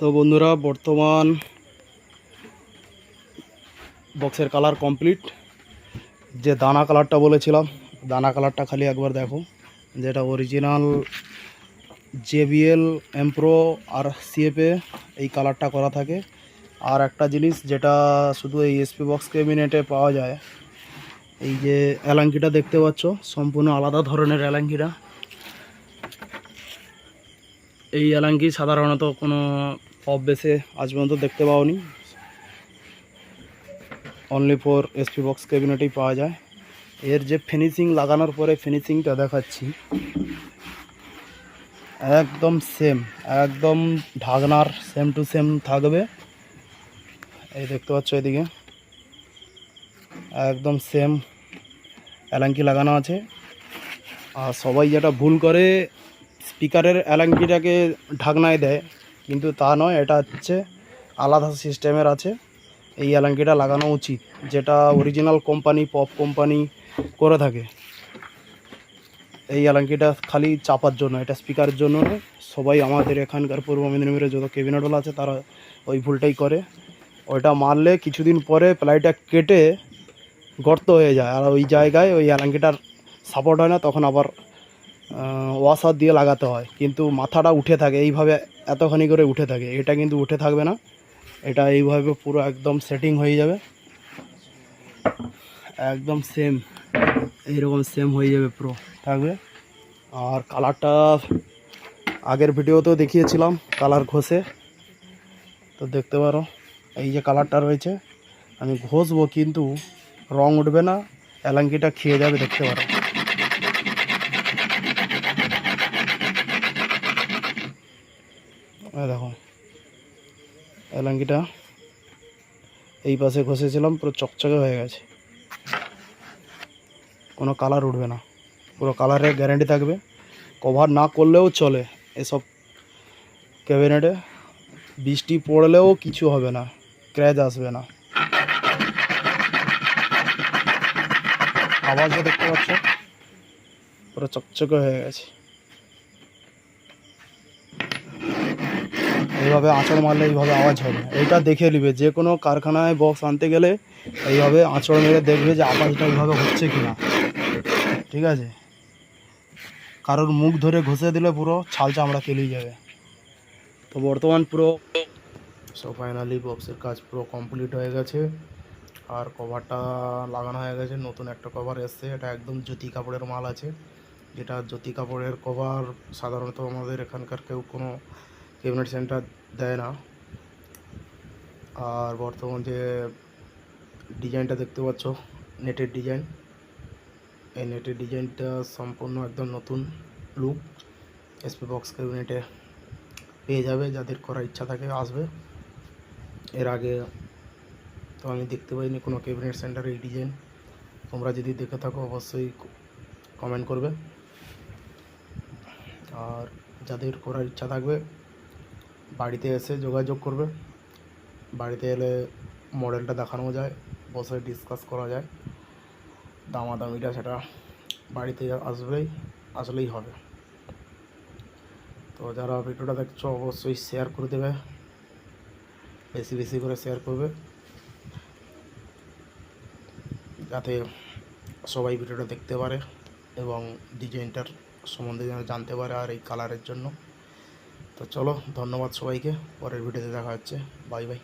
তো বন্ধুরা, বর্তমান বক্সের কালার কমপ্লিট যে দানা কালারটা বলেছিলাম, দানা কালারটা খালি একবার দেখো। যেটা অরিজিনাল জেবিএল এমপ্রো আর সিএপে এই কালারটা করা থাকে। আর একটা জিনিস যেটা শুধু এই এসপি বক্স ক্যাবিনেটে পাওয়া যায়, এই যে অ্যালাঙ্কিটা দেখতে পাচ্ছ, সম্পূর্ণ আলাদা ধরনের অ্যালাঙ্কিটা এই অ্যালাঙ্কি সাধারণত কোনো পপ বেসে আজ পর্যন্ত দেখতে পাওনি। অনলি ফর এসপি বক্স ক্যাবিনেটেই পাওয়া যায়। এর যে ফিনিশিং লাগানোর পরে ফিনিশিংটা দেখাচ্ছি। একদম সেম একদম ঢাকনার সেম টু সেম থাকবে। এই দেখতে পাচ্ছ এদিকে। একদম সেম অ্যালাঙ্কি লাগানো আছে। আর সবাই যেটা ভুল করে স্পিকারের অ্যালাঙ্কিটাকে ঢাকনায় দেয়। কিন্তু তা নয়, এটা হচ্ছে আলাদা সিস্টেমের আছে। এই অ্যালাঙ্কিটা লাগানো উচিত, যেটা অরিজিনাল কোম্পানি পপ কোম্পানি করে থাকে। এই অ্যালাঙ্কিটা খালি চাপার জন্য, এটা স্পিকারের জন্য সবাই আমাদের এখানকার পূর্ব মেদিনীপুরে যত কেবিনেটওয়ালা আছে, তারা ওই ভুলটাই করে। ওইটা মারলে কিছুদিন পরে প্লাইটা কেটে গর্ত হয়ে যায়। আর ওই জায়গায় ওই অ্যালাঙ্কিটার সাপোর্ট হয় না, তখন আবার ওয়াশার দিয়ে লাগাতে হয়। কিন্তু মাথাটা উঠে থাকে, এইভাবে এতখানি করে উঠে থাকে। এটা কিন্তু উঠে থাকবে না। এটা এইভাবে পুরো একদম সেটিং হয়ে যাবে। একদম সেম এইরকম সেম হয়ে যাবে পুরো, থাকবে। আর কালারটা আগের ভিডিওতেও দেখিয়েছিলাম কালার ঘষে। তো দেখতে পারো, এই যে কালারটা রয়েছে। আমি ঘষবো কিন্তু রং উঠবে না এলাঙ্কিটা খেয়ে যাবে, দেখতে পারো। দেখো এলাঙ্কিটা এই পাশে ঘষেছিলাম, পুরো চকচকে হয়ে গেছে। কোনো কালার উঠবে না। পুরো কালারের গ্যারেন্টি থাকবে। কভার না করলেও চলে এসব ক্যাবিনেটে বৃষ্টি পড়লেও কিছু হবে না ক্র্যাচ আসবে না। আওয়াজও দেখতে পাচ্ছ, পুরো চকচকে হয়ে গেছে। এইভাবে আঁচড় মারলে এইভাবে আওয়াজ হবে এইটা দেখে নিবে, যে কোনো কারখানায় বক্স আনতে গেলে এইভাবে আঁচড় মেরে দেখবে যে আওয়াজটা এইভাবে হচ্ছে কি না ঠিক আছে? কারোর মুখ ধরে ঘষে দিলে পুরো ছাল চামড়া কেলিয়ে যাবে। তো বর্তমান পুরো সো ফাইনালি বক্সের কাজ পুরো কমপ্লিট হয়ে গেছে। আর কভারটা লাগানো হয়ে গেছে, নতুন একটা কভার এসছে। এটা একদম জ্যোতি কাপড়ের মাল আছে। যেটা জ্যোতি কাপড়ের কভার সাধারণত আমাদের এখানকার কেউ কোনো ক্যাবিনেট সেন্টার দেয় না। আর বর্তমান যে ডিজাইনটা দেখতে পাচ্ছ, নেটের ডিজাইন। এই নেটের ডিজাইনটা সম্পূর্ণ একদম নতুন লুক এসপি বক্স ক্যাবিনেটে পেয়ে যাবে, যাদের করার ইচ্ছা থাকে আসবে। এর আগে তো আমি দেখতে পাইনি কোনো ক্যাবিনেট সেন্টারে এই ডিজাইন। তোমরা যদি দেখে থাকো অবশ্যই কমেন্ট করবে। আর যাদের করার ইচ্ছা থাকবে বাড়িতে এসে যোগাযোগ করবে। বাড়িতে এলে মডেলটা দেখানো যায়, বসে ডিসকাস করা যায়। দামাদামিটা সেটা বাড়িতে আসবেই, আসলেই হবে। তো যারা ভিডিওটা দেখছ, অবশ্যই শেয়ার করে দেবে। বেশি বেশি করে শেয়ার করবে। যাতে সবাই ভিডিওটা দেখতে পারে এবং ডিজাইনটার সম্বন্ধে যেন জানতে পারে আর এই কালারের জন্য। তো চলো ধন্যবাদ সবাইকে পরের ভিডিওতে দেখা হচ্ছে। Bye bye